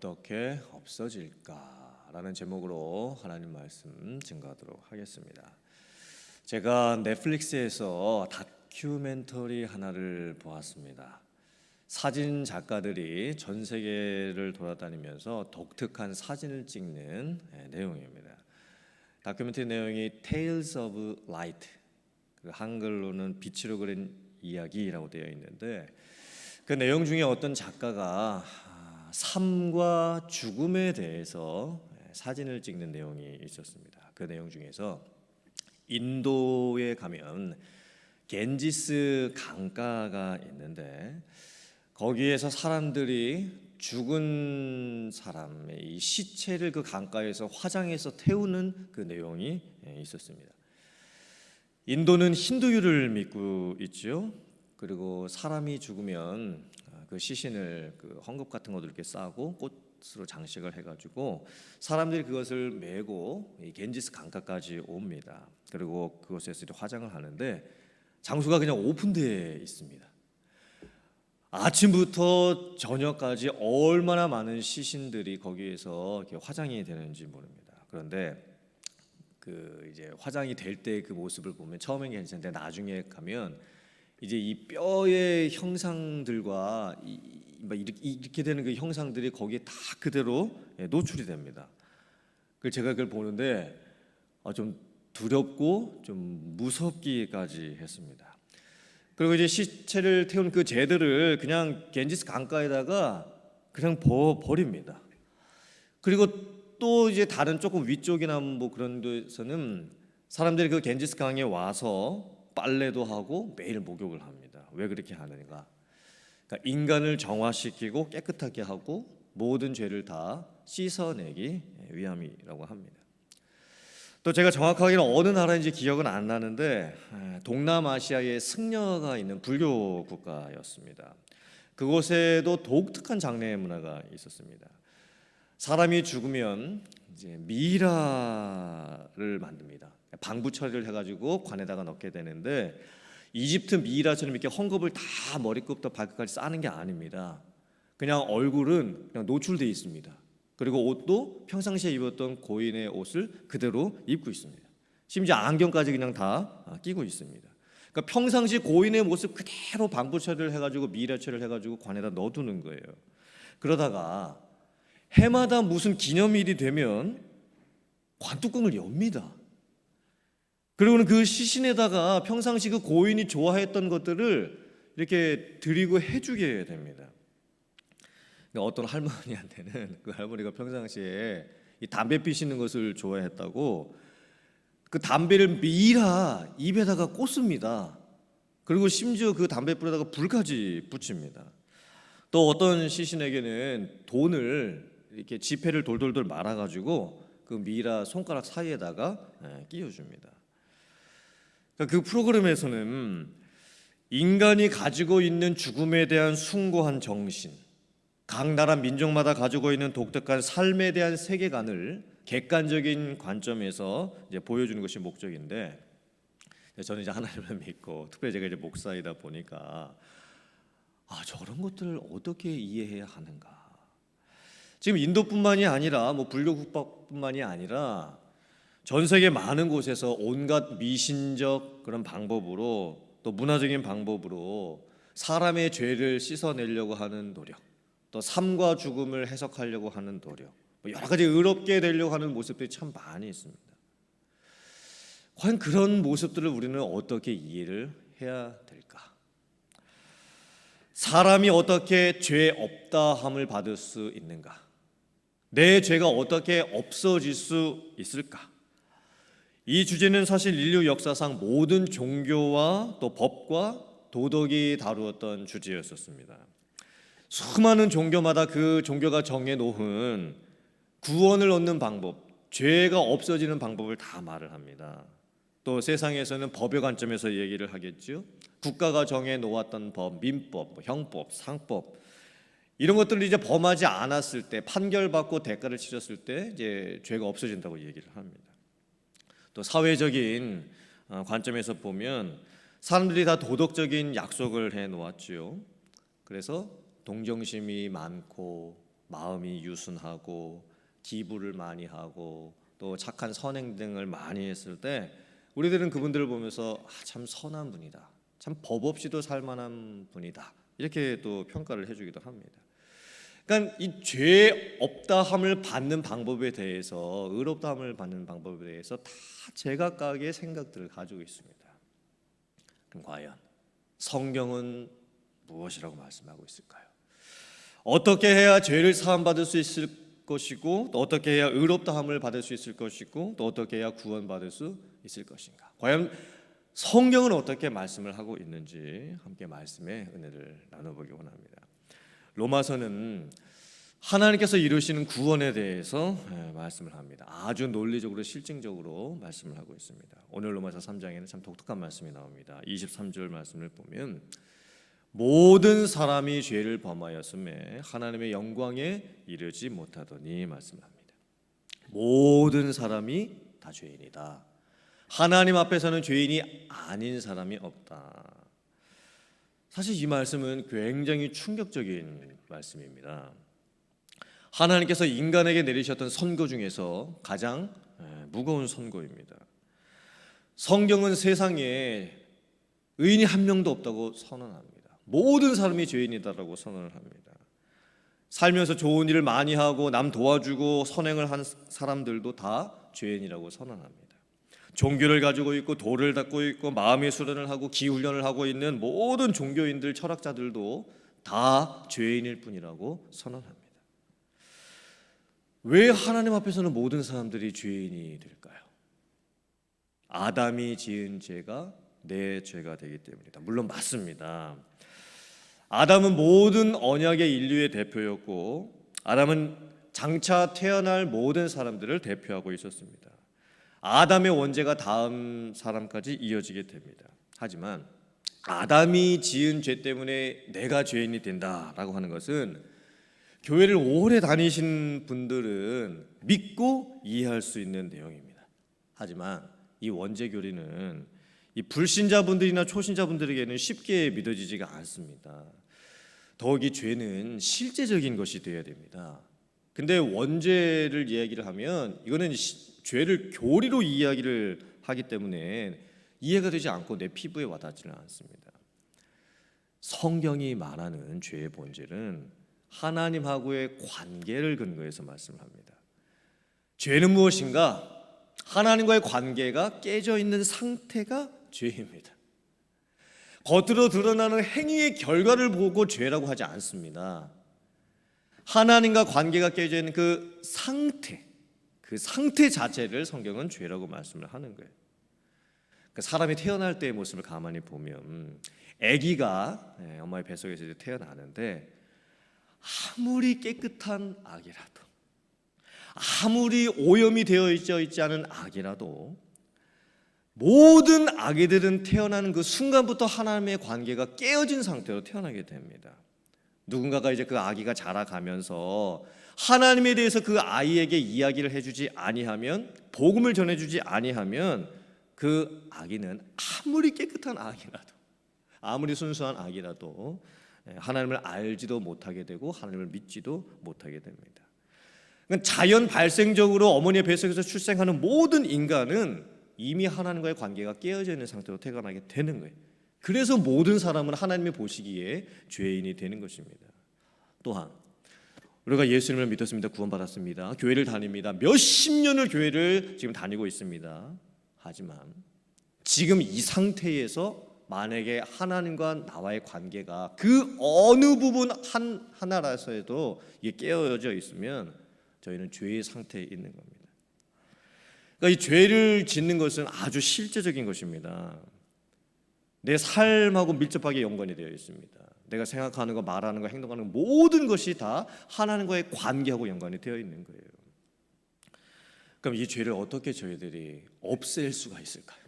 어떻게 없어질까라는 제목으로 하나님 말씀 증거하도록 하겠습니다. 제가 넷플릭스에서 다큐멘터리 하나를 보았습니다. 사진 작가들이 전 세계를 돌아다니면서 독특한 사진을 찍는 예, 내용입니다. 다큐멘터리 내용이 Tales of Light, 그 한글로는 빛으로 그린 이야기라고 되어 있는데 그 내용 중에 어떤 작가가 아, 삶과 죽음에 대해서 예, 사진을 찍는 내용이 있었습니다. 그 내용 중에서 인도에 가면 겐지스 강가가 있는데 거기에서 사람들이 죽은 사람의 이 시체를 그 강가에서 화장해서 태우는 그 내용이 예, 있었습니다. 인도는 힌두교를 믿고 있죠. 그리고 사람이 죽으면 아, 그 시신을 그 헝겊 같은 것들 이렇게 싸고 꽃으로 장식을 해가지고 사람들이 그것을 메고 이 겐지스 강가까지 옵니다. 그리고 그곳에서 이제 화장을 하는데 장소가 그냥 오픈되어 있습니다. 아침부터 저녁까지 얼마나 많은 시신들이 거기에서 화장이 되는지 모릅니다. 그런데 그 이제 화장이 될 때 그 모습을 보면 처음엔 괜찮은데 나중에 가면 이제 이 뼈의 형상들과 이, 이렇게 되는 그 형상들이 거기에 다 그대로 예, 노출이 됩니다. 그 제가 그걸 보는데 아, 좀 두렵고 좀 무섭기까지 했습니다. 그리고 이제 시체를 태운 그 제들을 그냥 겐지스 강가에다가 그냥 버, 버립니다. 그리고 또 이제 다른 조금 위쪽이나 뭐 그런 데서는 사람들이 그 겐지스 강에 와서 빨래도 하고 매일 목욕을 합니다. 왜 그렇게 하는가? 그러니까 인간을 정화시키고 깨끗하게 하고 모든 죄를 다 씻어내기 위함이라고 합니다. 또 제가 정확하게는 어느 나라인지 기억은 안 나는데 에, 동남아시아에 승려가 있는 불교 국가였습니다. 그곳에도 독특한 장례 문화가 있었습니다. 사람이 죽으면 이제 미라를 만듭니다. 방부 처리를 해가지고 관에다가 넣게 되는데 이집트 미라처럼 이렇게 헝겊을 다 머리끝부터 발끝까지 싸는 게 아닙니다. 그냥 얼굴은 그냥 노출돼 있습니다. 그리고 옷도 평상시에 입었던 고인의 옷을 그대로 입고 있습니다. 심지어 안경까지 그냥 다 아, 끼고 있습니다. 그러니까 평상시 고인의 모습 그대로 방부 처리를 해가지고 미라 처리를 해가지고 관에다 넣어두는 거예요. 그러다가 해마다 무슨 기념일이 되면 관뚜껑을 엽니다. 그리고는 그 시신에다가 평상시 그 고인이 좋아했던 것들을 이렇게 드리고 해주게 됩니다. 그러니까 어떤 할머니한테는 그 할머니가 평상시에 이 담배 피시는 것을 좋아했다고 그 담배를 미라 입에다가 꽂습니다. 그리고 심지어 그 담배 불에다가 불까지 붙입니다. 또 어떤 시신에게는 돈을 이렇게 지폐를 돌돌돌 말아가지고 그 미라 손가락 사이에다가 예, 끼워줍니다. 그러니까 그 프로그램에서는 인간이 가지고 있는 죽음에 대한 숭고한 정신, 각 나라 민족마다 가지고 있는 독특한 삶에 대한 세계관을 객관적인 관점에서 이제 보여주는 것이 목적인데 저는 이제 하나님을 믿고 특별히 제가 이제 목사이다 보니까 아 저런 것들을 어떻게 이해해야 하는가? 지금 인도뿐만이 아니라 뭐 불교 국밥뿐만이 아니라 전 세계 많은 곳에서 온갖 미신적 그런 방법으로 또 문화적인 방법으로 사람의 죄를 씻어내려고 하는 노력, 또 삶과 죽음을 해석하려고 하는 노력, 뭐 여러 가지 의롭게 되려고 하는 모습들이 참 많이 있습니다. 과연 그런 모습들을 우리는 어떻게 이해를 해야 될까? 사람이 어떻게 죄 없다함을 받을 수 있는가? 내 죄가 어떻게 없어질 수 있을까? 이 주제는 사실 인류 역사상 모든 종교와 또 법과 도덕이 다루었던 주제였었습니다. 수많은 종교마다 그 종교가 정해 놓은 구원을 얻는 방법, 죄가 없어지는 방법을 다 말을 합니다. 또 세상에서는 법의 관점에서 얘기를 하겠죠. 국가가 정해 놓았던 법, 민법, 뭐 형법, 상법 이런 것들을 이제 범하지 않았을 때 판결받고 대가를 치렀을 때 이제 죄가 없어진다고 얘기를 합니다. 또 사회적인 어, 관점에서 보면 사람들이 다 도덕적인 약속을 해 놓았지요. 그래서 동정심이 많고 마음이 유순하고 기부를 많이 하고 또 착한 선행 등을 많이 했을 때 우리들은 그분들을 보면서 아, 참 선한 분이다. 참 법 없이도 살 만한 분이다. 이렇게 또 평가를 해 주기도 합니다. 그러니까 이 죄 없다함을 받는 방법에 대해서 의롭다함을 받는 방법에 대해서 다 제각각의 생각들을 가지고 있습니다. 그럼 과연 성경은 무엇이라고 말씀하고 있을까요? 어떻게 해야 죄를 사함 받을 수 있을 것이고 또 어떻게 해야 의롭다함을 받을 수 있을 것이고 또 어떻게 해야 구원 받을 수 있을 것인가? 과연 성경은 어떻게 말씀을 하고 있는지 함께 말씀의 은혜를 나눠보기 원합니다. 로마서는 하나님께서 이루시는 구원에 대해서 예, 말씀을 합니다. 아주 논리적으로 실증적으로 말씀을 하고 있습니다. 오늘 로마서 3장에는 참 독특한 말씀이 나옵니다. 23절 말씀을 보면 모든 사람이 죄를 범하였음에 하나님의 영광에 이르지 못하더니 말씀합니다. 모든 사람이 다 죄인이다. 하나님 앞에서는 죄인이 아닌 사람이 없다. 사실 이 말씀은 굉장히 충격적인 말씀입니다. 하나님께서 인간에게 내리셨던 선고 중에서 가장 예, 무거운 선고입니다. 성경은 세상에 의인이 한 명도 없다고 선언합니다. 모든 사람이 죄인이다라고 선언을 합니다. 살면서 좋은 일을 많이 하고 남 도와주고 선행을 한 사람들도 다 죄인이라고 선언합니다. 종교를 가지고 있고 도를 닦고 있고 마음의 수련을 하고 기훈련을 하고 있는 모든 종교인들 철학자들도 다 죄인일 뿐이라고 선언합니다. 왜 하나님 앞에서는 모든 사람들이 죄인이 될까요? 아담이 지은 죄가 내 죄가 되기 때문이다. 물론 맞습니다. 아담은 모든 언약의 인류의 대표였고 아담은 장차 태어날 모든 사람들을 대표하고 있었습니다. 아담의 원죄가 다음 사람까지 이어지게 됩니다. 하지만 아담이 지은 죄 때문에 내가 죄인이 된다라고 하는 것은 교회를 오래 다니신 분들은 믿고 이해할 수 있는 내용입니다. 하지만 이 원죄 교리는 이 불신자분들이나 초신자분들에게는 쉽게 믿어지지가 않습니다. 더욱이 죄는 실제적인 것이 되어야 됩니다. 근데 원죄를 이야기를 하면 이거는 시, 죄를 교리로 이야기를 하기 때문에 이해가 되지 않고 내 피부에 와닿지는 않습니다. 성경이 말하는 죄의 본질은 하나님하고의 관계를 근거해서 말씀을 합니다. 죄는 무엇인가? 하나님과의 관계가 깨져 있는 상태가 죄입니다. 겉으로 드러나는 행위의 결과를 보고 죄라고 하지 않습니다. 하나님과 관계가 깨져 있는 그 상태, 그 상태 자체를 성경은 죄라고 말씀을 하는 거예요. 그 사람이 태어날 때의 모습을 가만히 보면 아기가 예, 엄마의 뱃속에서 이제 태어나는데 아무리 깨끗한 아기라도 아무리 오염이 되어 있지 않은 아기라도 모든 아기들은 태어나는 그 순간부터 하나님의 관계가 깨어진 상태로 태어나게 됩니다. 누군가가 이제 그 아기가 자라가면서 하나님에 대해서 그 아이에게 이야기를 해주지 아니하면 복음을 전해주지 아니하면 그 아기는 아무리 깨끗한 아기라도 아무리 순수한 아기라도 하나님을 알지도 못하게 되고 하나님을 믿지도 못하게 됩니다. 그러니까 자연 발생적으로 어머니의 뱃속에서 출생하는 모든 인간은 이미 하나님과의 관계가 깨어져 있는 상태로 태어나게 되는 거예요. 그래서 모든 사람은 하나님이 보시기에 죄인이 되는 것입니다. 또한 우리가 예수님을 믿었습니다. 구원받았습니다. 교회를 다닙니다. 몇십 년을 교회를 지금 다니고 있습니다. 하지만 지금 이 상태에서 만약에 하나님과 나와의 관계가 그 어느 부분 한 하나라서에도 이게 깨어져 있으면 저희는 죄의 상태에 있는 겁니다. 그러니까 이 죄를 짓는 것은 아주 실제적인 것입니다. 내 삶하고 밀접하게 연관이 되어 있습니다. 내가 생각하는 거, 말하는 거, 행동하는 거 모든 것이 다 하나님과의 관계하고 연관이 되어 있는 거예요. 그럼 이 죄를 어떻게 저희들이 없앨 수가 있을까요?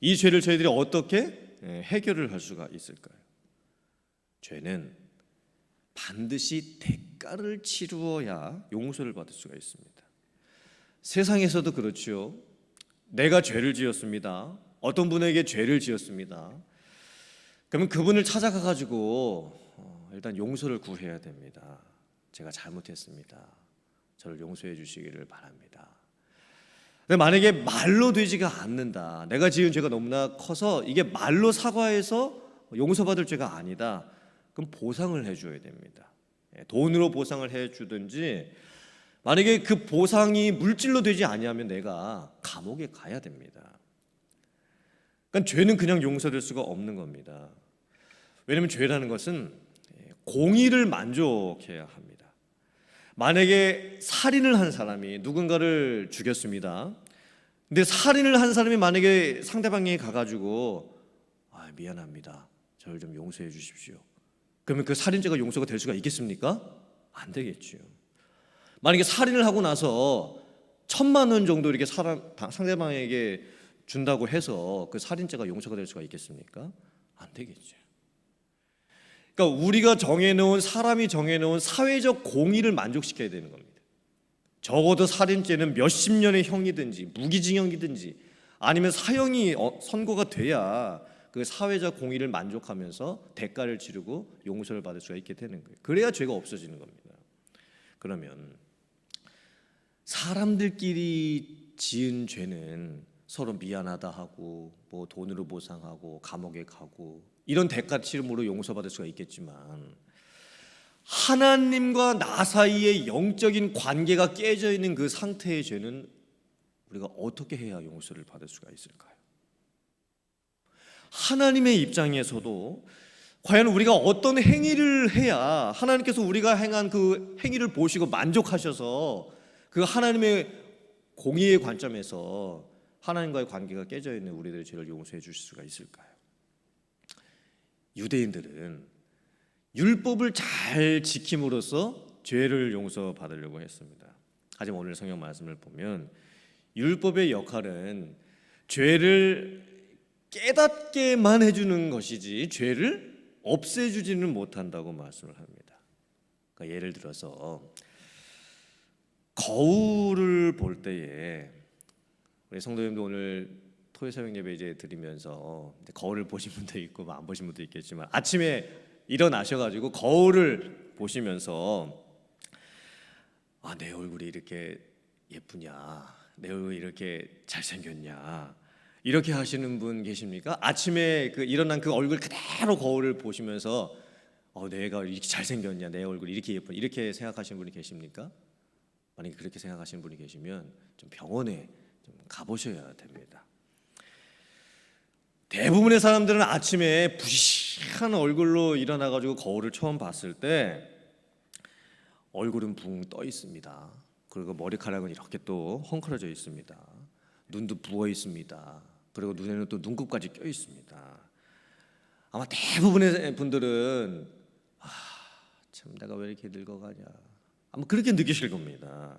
이 죄를 저희들이 어떻게 예, 해결을 할 수가 있을까요? 죄는 반드시 대가를 치루어야 용서를 받을 수가 있습니다. 세상에서도 그렇죠. 내가 죄를 지었습니다. 어떤 분에게 죄를 지었습니다. 그러면 그분을 찾아가 가지고 어, 일단 용서를 구해야 됩니다. 제가 잘못했습니다. 저를 용서해 주시기를 바랍니다. 만약에 말로 되지가 않는다. 내가 지은 죄가 너무나 커서 이게 말로 사과해서 용서받을 죄가 아니다. 그럼 보상을 해줘야 됩니다. 예, 돈으로 보상을 해주든지 만약에 그 보상이 물질로 되지 아니하면 내가 감옥에 가야 됩니다. 그러니까 죄는 그냥 용서될 수가 없는 겁니다. 왜냐하면 죄라는 것은 예, 공의를 만족해야 합니다. 만약에 살인을 한 사람이 누군가를 죽였습니다. 근데 살인을 한 사람이 만약에 상대방에게 가가지고 아, 미안합니다. 저를 좀 용서해 주십시오. 그러면 그 살인죄가 용서가 될 수가 있겠습니까? 안 되겠죠. 만약에 살인을 하고 나서 천만 원 정도 이렇게 사람 상대방에게 준다고 해서 그 살인죄가 용서가 될 수가 있겠습니까? 안 되겠죠. 그러니까 우리가 정해놓은 사람이 정해놓은 사회적 공의를 만족시켜야 되는 겁니다. 적어도 살인죄는 몇십 년의 형이든지 무기징역이든지 아니면 사형이 어, 선고가 돼야 그 사회적 공의를 만족하면서 대가를 치르고 용서를 받을 수가 있게 되는 거예요. 그래야 죄가 없어지는 겁니다. 그러면 사람들끼리 지은 죄는 서로 미안하다 하고 뭐 돈으로 보상하고 감옥에 가고 이런 대가 치름으로 용서받을 수가 있겠지만 하나님과 나 사이의 영적인 관계가 깨져 있는 그 상태의 죄는 우리가 어떻게 해야 용서를 받을 수가 있을까요? 하나님의 입장에서도 과연 우리가 어떤 행위를 해야 하나님께서 우리가 행한 그 행위를 보시고 만족하셔서 그 하나님의 공의의 관점에서 하나님과의 관계가 깨져 있는 우리들의 죄를 용서해 주실 수가 있을까요? 유대인들은 율법을 잘 지킴으로써 죄를 용서받으려고 했습니다. 하지만 오늘 성경 말씀을 보면 율법의 역할은 죄를 깨닫게만 해주는 것이지 죄를 없애주지는 못한다고 말씀을 합니다. 그러니까 예를 들어서 거울을 볼 때에 우리 성도님도 오늘 토요 새벽 예배 이제 드리면서 거울을 보신 분도 있고 뭐안 보신 분도 있겠지만 아침에 일어나셔가지고 거울을 보시면서 아 내 얼굴이 이렇게 예쁘냐 내 얼굴이 이렇게 잘생겼냐 이렇게 하시는 분 계십니까? 아침에 그 일어난 그 얼굴 그대로 거울을 보시면서 어 내가 이렇게 잘생겼냐 내 얼굴이 이렇게 예쁜 이렇게 생각하시는 분이 계십니까? 만약에 그렇게 생각하시는 분이 계시면 좀 병원에 좀 가보셔야 됩니다. 대부분의 사람들은 아침에 부시한 얼굴로 일어나가지고 거울을 처음 봤을 때 얼굴은 붕 떠 있습니다. 그리고 머리카락은 이렇게 또 헝클어져 있습니다. 눈도 부어 있습니다. 그리고 눈에는 또 눈곱까지 껴 있습니다. 아마 대부분의 분들은 아, 참 내가 왜 이렇게 늙어가냐. 아마 그렇게 느끼실 겁니다.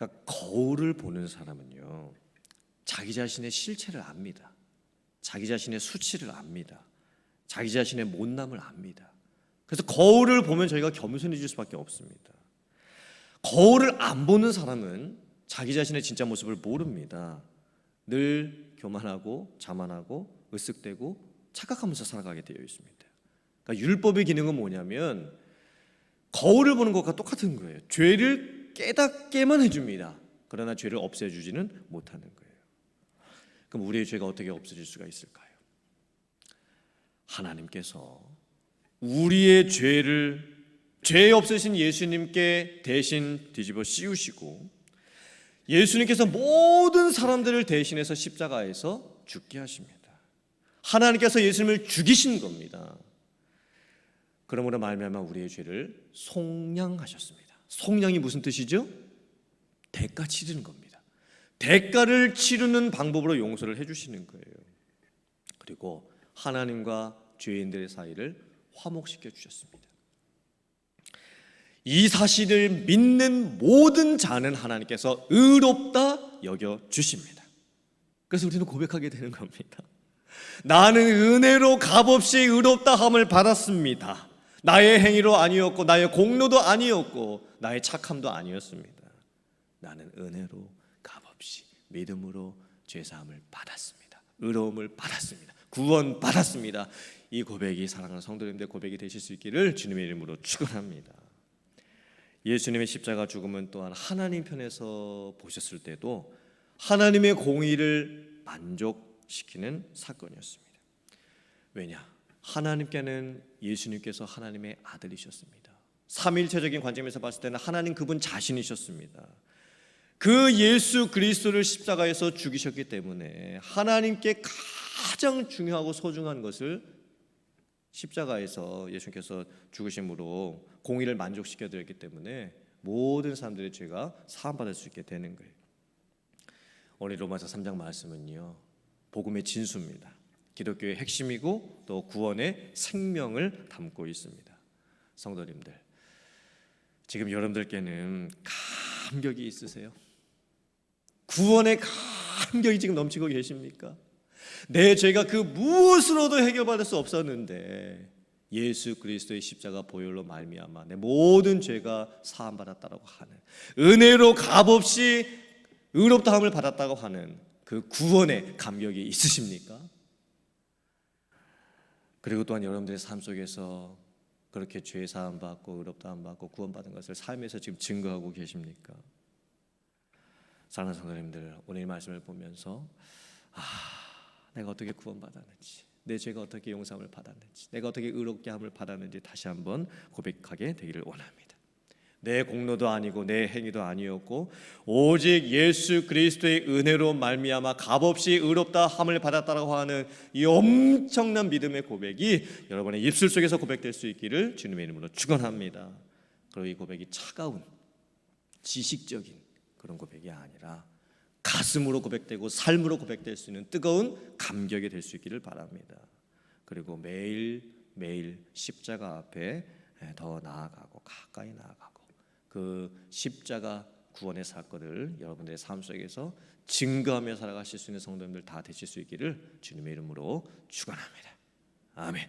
그러니까 거울을 보는 사람은요. 자기 자신의 실체를 압니다. 자기 자신의 수치를 압니다. 자기 자신의 못남을 압니다. 그래서 거울을 보면 저희가 겸손해질 수밖에 없습니다. 거울을 안 보는 사람은 자기 자신의 진짜 모습을 모릅니다. 늘 교만하고 자만하고 으쓱대고 착각하면서 살아가게 되어 있습니다. 그러니까 율법의 기능은 뭐냐면 거울을 보는 것과 똑같은 거예요. 죄를 깨닫게만 해줍니다. 그러나 죄를 없애주지는 못하는 거예요. 그럼 우리의 죄가 어떻게 없어질 수가 있을까요? 하나님께서 우리의 죄를 죄 없으신 예수님께 대신 뒤집어 씌우시고 예수님께서 모든 사람들을 대신해서 십자가에서 죽게 하십니다. 하나님께서 예수님을 죽이신 겁니다. 그러므로 말미암아 우리의 죄를 속량하셨습니다. 속량이 무슨 뜻이죠? 대가 치르는 겁니다. 대가를 치르는 방법으로 용서를 해주시는 거예요. 그리고 하나님과 죄인들의 사이를 화목시켜 주셨습니다. 이 사실을 믿는 모든 자는 하나님께서 의롭다 여겨 주십니다. 그래서 우리는 고백하게 되는 겁니다. 나는 은혜로 값없이 의롭다 함을 받았습니다. 나의 행위로 아니었고 나의 공로도 아니었고 나의 착함도 아니었습니다. 나는 은혜로 값없이 믿음으로 죄 사함을 받았습니다. 의로움을 받았습니다. 구원 받았습니다. 이 고백이 사랑하는 성도님들 고백이 되실 수 있기를 주님의 이름으로 축원합니다. 예수님의 십자가 죽음은 또한 하나님 편에서 보셨을 때도 하나님의 공의를 만족시키는 사건이었습니다. 왜냐? 하나님께는 예수님께서 하나님의 아들이셨습니다. 삼일체적인 관점에서 봤을 때는 하나님 그분 자신이셨습니다. 그 예수 그리스도를 십자가에서 죽이셨기 때문에 하나님께 가장 중요하고 소중한 것을 십자가에서 예수님께서 죽으심으로 공의를 만족시켜 드렸기 때문에 모든 사람들의 죄가 사함 받을 수 있게 되는 거예요. 오늘 로마서 3장 말씀은요. 복음의 진수입니다. 기독교의 핵심이고 또 구원의 생명을 담고 있습니다. 성도님들, 지금 여러분들께는 감격이 있으세요? 구원의 감격이 지금 넘치고 계십니까? 내 죄가 그 무엇으로도 해결받을 수 없었는데 예수 그리스도의 십자가 보혈로 말미암아 내 모든 죄가 사함 받았다라고 하는 은혜로 값없이 의롭다함을 받았다고 하는 그 구원의 감격이 있으십니까? 그리고 또한 여러분들의 삶 속에서 그렇게 죄 사함 받고 의롭다 함 받고 구원받은 것을 삶에서 지금 증거하고 계십니까? 사랑하는 성도님들 오늘 이 말씀을 보면서 아 내가 어떻게 구원받았는지 내 죄가 어떻게 용서함을 받았는지 내가 어떻게 의롭게 함을 받았는지 다시 한번 고백하게 되기를 원합니다. 내 공로도 아니고 내 행위도 아니었고 오직 예수 그리스도의 은혜로 말미암아 값없이 의롭다 함을 받았다라고 하는 이 엄청난 믿음의 고백이 여러분의 입술 속에서 고백될 수 있기를 주님의 이름으로 축원합니다. 그리고 이 고백이 차가운 지식적인 그런 고백이 아니라 가슴으로 고백되고 삶으로 고백될 수 있는 뜨거운 감격이 될 수 있기를 바랍니다. 그리고 매일 매일 십자가 앞에 더 나아가고 가까이 나아가고 그 십자가 구원의 사건을 여러분들의 삶 속에서 증거하며 살아가실 수 있는 성도님들 다 되실 수 있기를 주님의 이름으로 축원합니다. 아멘.